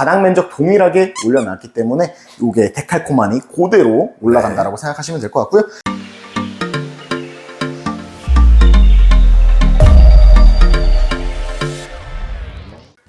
바닥 면적 동일하게 올려놨기 때문에 이게 데칼코마니 그대로 올라간다라고 생각하시면 될 것 같고요.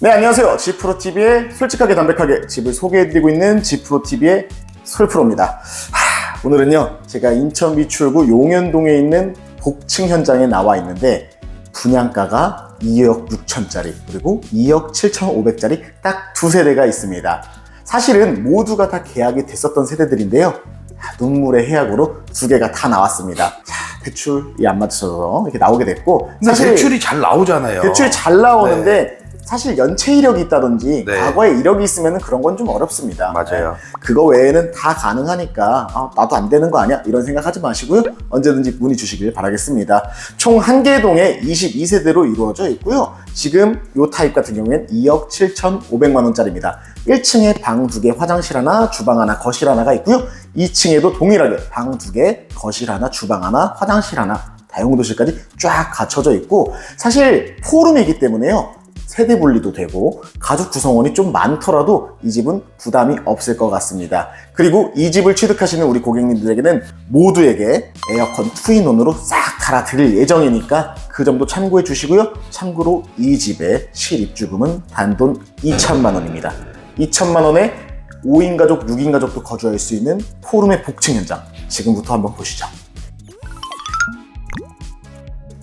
네, 안녕하세요. 지프로TV의 솔직하게 담백하게 집을 소개해드리고 있는 지프로TV의 솔프로입니다. 하, 오늘은요, 제가 인천 미추홀구 용현동에 있는 복층 현장에 나와 있는데, 분양가가 2억 6천짜리, 그리고 2억 7,500짜리 딱 두 세대가 있습니다. 사실은 모두가 다 계약이 됐었던 세대들인데요. 아, 눈물의 해약으로 두 개가 다 나왔습니다. 자, 대출이 안 맞춰서 이렇게 나오게 됐고, 근데 대출이 잘 나오잖아요. 대출이 잘 나오는데 사실 연체 이력이 있다든지 네. 과거에 이력이 있으면 그런 건 좀 어렵습니다. 맞아요. 네. 그거 외에는 다 가능하니까 아, 나도 안 되는 거 아니야? 이런 생각하지 마시고요. 언제든지 문의 주시길 바라겠습니다. 총 한 개 동에 22세대로 이루어져 있고요. 지금 요 타입 같은 경우에는 2억 7,500만 원짜리입니다. 1층에 방 두 개, 화장실 하나, 주방 하나, 거실 하나가 있고요. 2층에도 동일하게 방 두 개, 거실 하나, 주방 하나, 화장실 하나, 다용도실까지 쫙 갖춰져 있고 사실 포룸이기 때문에요. 세대 분리도 되고 가족 구성원이 좀 많더라도 이 집은 부담이 없을 것 같습니다. 그리고 이 집을 취득하시는 우리 고객님들에게는 모두에게 에어컨 투인온으로 싹 달아드릴 예정이니까 그 점도 참고해 주시고요. 참고로 이 집의 실입주금은 단돈 2천만 원입니다. 2천만 원에 5인 가족, 6인 가족도 거주할 수 있는 포rum의 복층 현장 지금부터 한번 보시죠.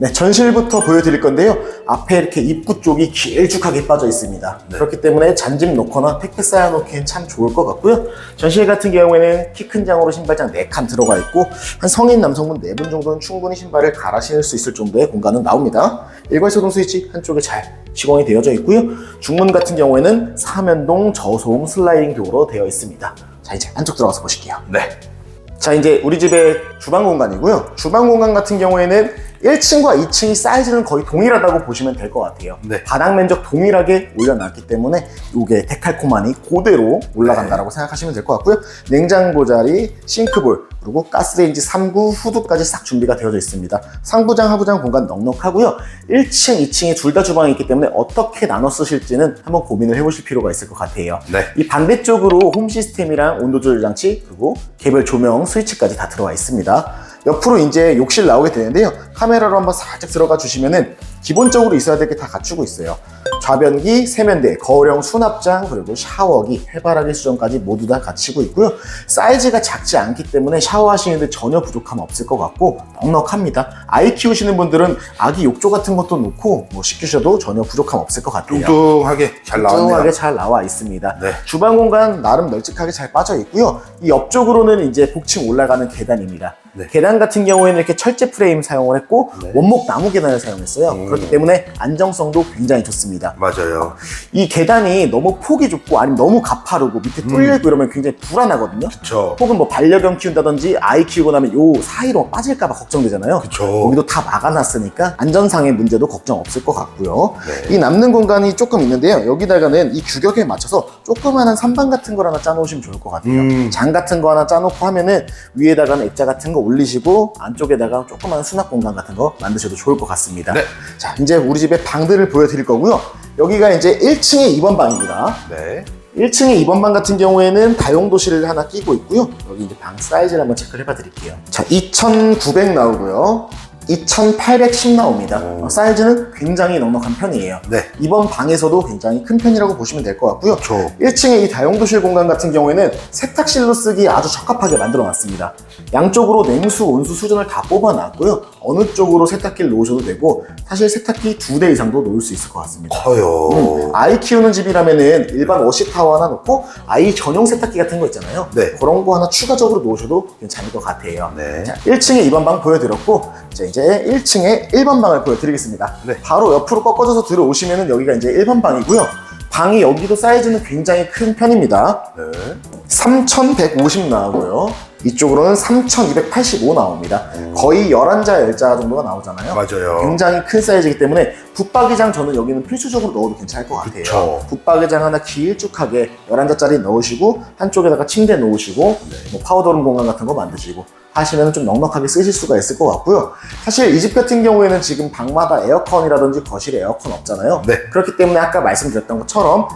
네, 전실부터 보여드릴 건데요. 앞에 이렇게 입구 쪽이 길쭉하게 빠져 있습니다. 네. 그렇기 때문에 잔짐 놓거나 택배 쌓아놓기엔 참 좋을 것 같고요. 전실 같은 경우에는 키 큰 장으로 신발장 4칸 들어가 있고 한 성인 남성분 4분 정도는 충분히 신발을 갈아 신을 수 있을 정도의 공간은 나옵니다. 일괄소동 스위치 한쪽에 잘 시공이 되어져 있고요. 중문 같은 경우에는 사면동 저소음 슬라이딩 도어로 되어 있습니다. 자, 이제 안쪽 들어가서 보실게요. 네. 자 이제 우리 집의 주방 공간이고요. 주방 공간 같은 경우에는 1층과 2층이 사이즈는 거의 동일하다고 보시면 될 것 같아요. 네. 바닥 면적 동일하게 올려놨기 때문에 이게 데칼코마니 그대로 올라간다라고 생각하시면 될 것 같고요. 냉장고 자리, 싱크볼, 그리고 가스레인지 3구, 후드까지 싹 준비가 되어져 있습니다. 상부장, 하부장 공간 넉넉하고요. 1층, 2층에 둘 다 주방이 있기 때문에 어떻게 나눠 쓰실지는 한번 고민을 해보실 필요가 있을 것 같아요. 네. 이 반대쪽으로 홈 시스템이랑 온도 조절 장치 그리고 개별 조명 스위치까지 다 들어와 있습니다. 옆으로 이제 욕실 나오게 되는데요. 카메라로 한번 살짝 들어가 주시면은 기본적으로 있어야 될 게 다 갖추고 있어요. 좌변기, 세면대, 거울형 수납장, 그리고 샤워기, 해바라기 수전까지 모두 다 갖추고 있고요. 사이즈가 작지 않기 때문에 샤워하시는데 전혀 부족함 없을 것 같고 넉넉합니다. 아이 키우시는 분들은 아기 욕조 같은 것도 놓고 뭐 시키셔도 전혀 부족함 없을 것 같아요. 뚱뚱하게 잘 나왔네요. 뚱뚱하게 잘 나와 있습니다. 네. 주방 공간 나름 널찍하게 잘 빠져 있고요. 이 옆쪽으로는 이제 복층 올라가는 계단입니다. 네. 계단 같은 경우에는 이렇게 철제 프레임 사용을 했고 네. 원목 나무 계단을 사용했어요. 음. 그렇기 때문에 안정성도 굉장히 좋습니다. 맞아요. 이 계단이 너무 폭이 좁고 아니면 너무 가파르고 밑에 뚫려 있고 이러면 굉장히 불안하거든요. 그쵸. 혹은 뭐 반려견 키운다든지 아이 키우고 나면 요 사이로 빠질까봐 걱정되잖아요. 그쵸. 거기도 다 막아놨으니까 안전상의 문제도 걱정 없을 것 같고요. 네. 이 남는 공간이 조금 있는데요. 여기다가는 이 규격에 맞춰서 조그마한 선반 같은 걸 하나 짜놓으시면 좋을 것 같아요. 음. 장 같은 거 하나 짜놓고 하면은 위에다가는 액자 같은 거 올리시고 안쪽에다가 조그마한 수납 공간 같은 거 만드셔도 좋을 것 같습니다. 네. 자, 이제 우리 집의 방들을 보여드릴 거고요. 여기가 이제 1층의 2번 방입니다. 네. 1층에 2번 방 같은 경우에는 다용도실을 하나 끼고 있고요. 여기 이제 방 사이즈를 한번 체크를 해봐 드릴게요. 자, 2,900 나오고요. 2,810 나옵니다. 오. 어, 사이즈는 굉장히 넉넉한 편이에요. 네. 이번 방에서도 굉장히 큰 편이라고 보시면 될 것 같고요. 그쵸. 1층의 이 다용도실 공간 같은 경우에는 세탁실로 쓰기 아주 적합하게 만들어 놨습니다. 양쪽으로 냉수, 온수, 수전을 다 뽑아 놨고요. 어느 쪽으로 세탁기를 놓으셔도 되고 사실 세탁기 두 대 이상도 놓을 수 있을 것 같습니다. 커요. 음, 아이 키우는 집이라면은 일반 워시 타워 하나 놓고 아이 전용 세탁기 같은 거 있잖아요. 네. 그런 거 하나 추가적으로 놓으셔도 괜찮을 것 같아요. 네. 자, 1층에 2번 방 보여드렸고, 자, 이제 1층에 1번 방을 보여드리겠습니다. 네. 바로 옆으로 꺾어져서 들어오시면은 여기가 이제 1번 방이고요. 방이 여기도 사이즈는 굉장히 큰 편입니다. 네. 3150 나오고요. 이쪽으로는 3285 나옵니다. 거의 11자, 10자 정도가 나오잖아요. 맞아요. 굉장히 큰 사이즈이기 때문에 붙박이장 저는 여기는 필수적으로 넣어도 괜찮을 것 같아요. 그쵸. 붙박이장 하나 길쭉하게 11자짜리 넣으시고 한쪽에다가 침대 놓으시고 네. 뭐 파우더룸 공간 같은 거 만드시고 하시면 좀 넉넉하게 쓰실 수가 있을 것 같고요. 사실 이 집 같은 경우에는 지금 방마다 에어컨이라든지 거실에 에어컨 없잖아요. 네. 그렇기 때문에 아까 말씀드렸던 것처럼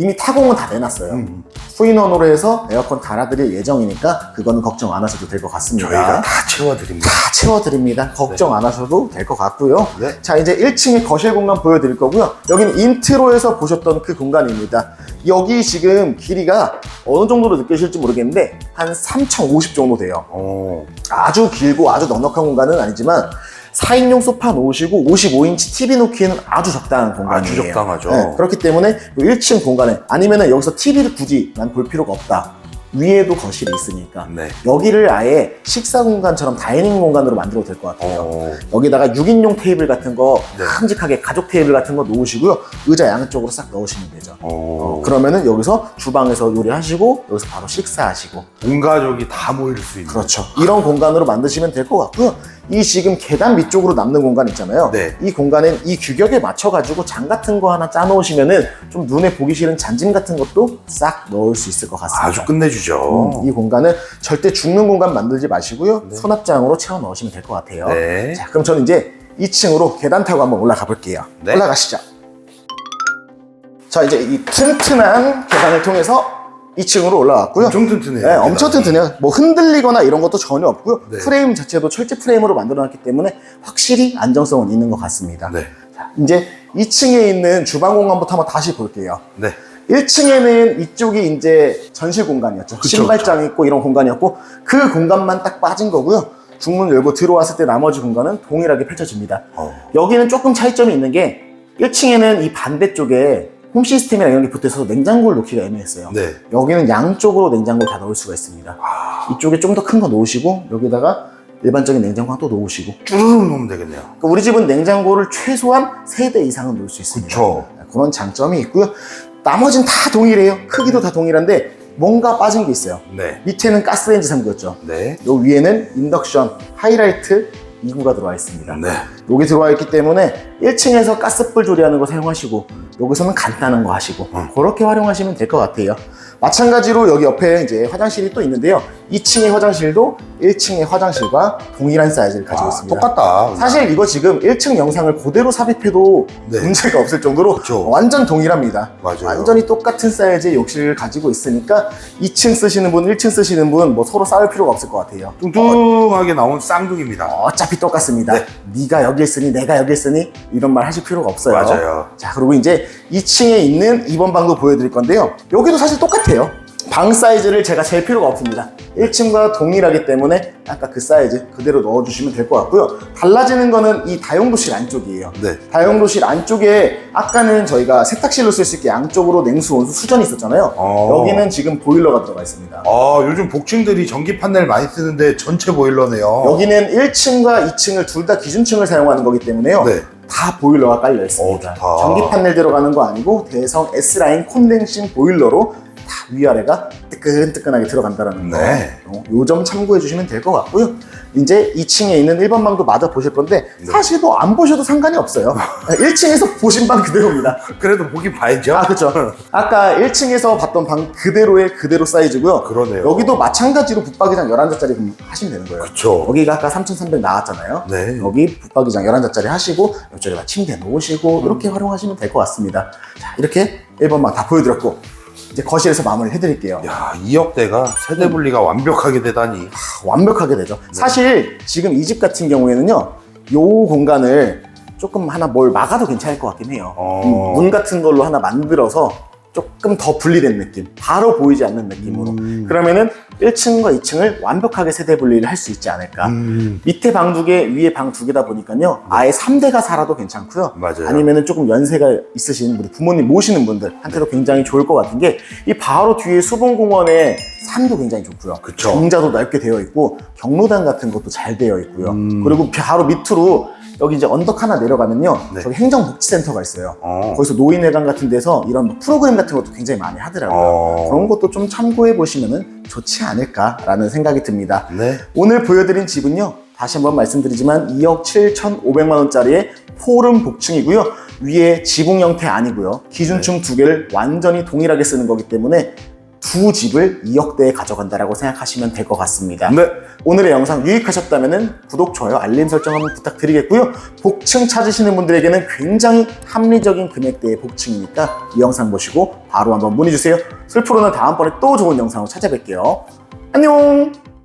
이미 타공은 다 내놨어요. 음. 후인원으로 해서 에어컨 달아드릴 예정이니까 그거는 걱정 안 하셔도 될 것 같습니다. 저희가 다 채워드립니다. 다 채워드립니다. 걱정 안 하셔도 될 것 같고요. 네. 자, 이제 1층의 거실 공간 보여드릴 거고요. 여기는 인트로에서 보셨던 그 공간입니다. 여기 지금 길이가 어느 정도로 느껴질지 모르겠는데 한 3050 정도 돼요. 어, 아주 길고 아주 넉넉한 공간은 아니지만 4인용 소파 놓으시고 55인치 TV 놓기에는 아주 적당한 공간이에요. 아주 적당하죠. 네, 그렇기 때문에 이 1층 공간에 아니면은 여기서 TV를 굳이 난 볼 필요가 없다. 위에도 거실이 있으니까 네. 여기를 아예 식사 공간처럼 다이닝 공간으로 만들어도 될 것 같아요. 어, 여기다가 6인용 테이블 같은 거 네. 큼직하게 가족 테이블 같은 거 놓으시고요. 의자 양쪽으로 싹 넣으시면 되죠. 어, 어, 그러면은 여기서 주방에서 요리하시고 여기서 바로 식사하시고 온 가족이 다 모일 수 있는. 그렇죠. 이런 공간으로 만드시면 될 것 같고요. 이 지금 계단 밑쪽으로 남는 공간 있잖아요. 네. 이 공간엔 이 규격에 맞춰가지고 장 같은 거 하나 짜놓으시면은 좀 눈에 보기 싫은 잔짐 같은 것도 싹 넣을 수 있을 것 같습니다. 아주 끝내주죠. 음, 이 공간은 절대 죽는 공간 만들지 마시고요. 수납장으로 채워 넣으시면 될 것 같아요. 네. 자, 그럼 저는 이제 2층으로 계단 타고 한번 올라가 볼게요. 네. 올라가시죠. 자, 이제 이 튼튼한 계단을 통해서 2층으로 올라왔고요. 엄청 튼튼해요. 네, 엄청 튼튼해요. 뭐 흔들리거나 이런 것도 전혀 없고요. 네. 프레임 자체도 철제 프레임으로 만들어놨기 때문에 확실히 안정성은 있는 것 같습니다. 네. 자, 이제 2층에 있는 주방 공간부터 한번 다시 볼게요. 네. 1층에는 이쪽이 이제 전실 공간이었죠. 그쵸, 신발장 있고 이런 공간이었고 그 공간만 딱 빠진 거고요. 중문 열고 들어왔을 때 나머지 공간은 동일하게 펼쳐집니다. 어, 여기는 조금 차이점이 있는 게 1층에는 이 반대쪽에 홈 시스템이랑 이런 게 붙어 있어서 냉장고를 놓기가 애매했어요. 네. 여기는 양쪽으로 냉장고를 다 넣을 수가 있습니다. 아, 이쪽에 좀 더 큰 거 놓으시고 여기다가 일반적인 냉장고 하나 또 놓으시고 쭈르륵 놓으면 되겠네요. 그러니까 우리 집은 냉장고를 최소한 3대 이상은 놓을 수 있습니다. 그쵸. 그런 장점이 있고요. 나머지는 다 동일해요. 크기도 다 동일한데 뭔가 빠진 게 있어요. 네. 밑에는 가스레인지 3구였죠. 네. 요 위에는 인덕션 하이라이트 2구가 들어와 있습니다. 네. 여기 들어와 있기 때문에 1층에서 가스불 조리하는 거 사용하시고 여기서는 간단한 거 하시고 음. 그렇게 활용하시면 될 것 같아요. 마찬가지로 여기 옆에 이제 화장실이 또 있는데요. 2층의 화장실도 1층의 화장실과 동일한 사이즈를 가지고 아, 있습니다. 똑같다. 사실 이거 지금 1층 영상을 그대로 삽입해도 네. 문제가 없을 정도로 그쵸. 완전 동일합니다. 맞아요. 완전히 똑같은 사이즈의 욕실을 가지고 있으니까 2층 쓰시는 분, 1층 쓰시는 분 뭐 서로 싸울 필요가 없을 것 같아요. 뚱뚱하게 나온 쌍둥이입니다. 어차피 똑같습니다. 네. 네가 여길 쓰니 내가 여길 쓰니 이런 말 하실 필요가 없어요. 맞아요. 자 그리고 이제 2층에 있는 2번 방도 보여드릴 건데요. 여기도 사실 똑같아요. 방 사이즈를 제가 잴 필요가 없습니다. 1층과 동일하기 때문에 아까 그 사이즈 그대로 넣어주시면 될 것 같고요. 달라지는 거는 이 다용도실 안쪽이에요. 네. 다용도실 안쪽에 아까는 저희가 세탁실로 쓸 수 있게 양쪽으로 냉수, 온수, 수전이 있었잖아요. 어. 여기는 지금 보일러가 들어가 있습니다. 아, 요즘 복층들이 전기 판넬 많이 쓰는데 전체 보일러네요. 여기는 1층과 2층을 둘 다 기준층을 사용하는 거기 때문에요. 네. 다 보일러가 깔려 있습니다. 어, 좋다. 전기 판넬 들어가는 거 아니고 대성 S라인 콘덴싱 보일러로 다 위아래가 뜨끈뜨끈하게 들어간다는 거. 네. 요점 참고해 주시면 될 것 같고요. 이제 2층에 있는 1번 방도 마저 보실 건데 네. 사실 뭐 안 보셔도 상관이 없어요. 1층에서 보신 방 그대로입니다. 그래도 보긴 봐야죠. 아 그렇죠. 아까 1층에서 봤던 방 그대로의 그대로 사이즈고요. 그러네요. 여기도 마찬가지로 붙박이장 11자짜리 하시면 되는 거예요. 그쵸. 여기가 아까 3,300 나왔잖아요. 네. 여기 붙박이장 11자짜리 하시고 이쪽에다 침대 놓으시고 이렇게 활용하시면 될 것 같습니다. 자, 이렇게 1번만 다 보여드렸고 이제 거실에서 마무리 해드릴게요. 야, 2억대가 세대 분리가 완벽하게 되다니. 완벽하게 되죠. 네. 사실 지금 이 집 같은 경우에는요, 요 공간을 조금 하나 뭘 막아도 괜찮을 것 같긴 해요. 어. 음, 문 같은 걸로 하나 만들어서 조금 더 분리된 느낌, 바로 보이지 않는 느낌으로. 음. 그러면은 1층과 2층을 완벽하게 세대 분리를 할 수 있지 않을까. 음. 밑에 방 두 개, 위에 방 두 개다 보니까요. 아예 3대가 살아도 괜찮고요. 맞아요. 아니면은 조금 연세가 있으신 우리 부모님 모시는 분들한테도 굉장히 좋을 것 같은 게 이 바로 뒤에 수봉공원에 산도 굉장히 좋고요. 그쵸. 경자도 넓게 되어 있고 경로당 같은 것도 잘 되어 있고요. 음. 그리고 바로 밑으로 여기 이제 언덕 하나 내려가면요. 네. 저기 행정복지센터가 있어요. 어. 거기서 노인회관 같은 데서 이런 프로그램 같은 것도 굉장히 많이 하더라고요. 어. 그런 것도 좀 참고해 보시면 좋지 않을까라는 생각이 듭니다. 네. 오늘 보여드린 집은요. 다시 한번 말씀드리지만 2억 7,500만 원짜리의 포름 복층이고요. 위에 지붕 형태 아니고요. 기준층 두 개를 완전히 동일하게 쓰는 거기 때문에 두 집을 2억대에 가져간다라고 생각하시면 될 것 같습니다. 네. 오늘의 영상 유익하셨다면 구독, 좋아요, 알림 설정 한번 부탁드리겠고요. 복층 찾으시는 분들에게는 굉장히 합리적인 금액대의 복층이니까 이 영상 보시고 바로 한번 문의 주세요. 슬프로는 다음번에 또 좋은 영상으로 찾아뵐게요. 안녕!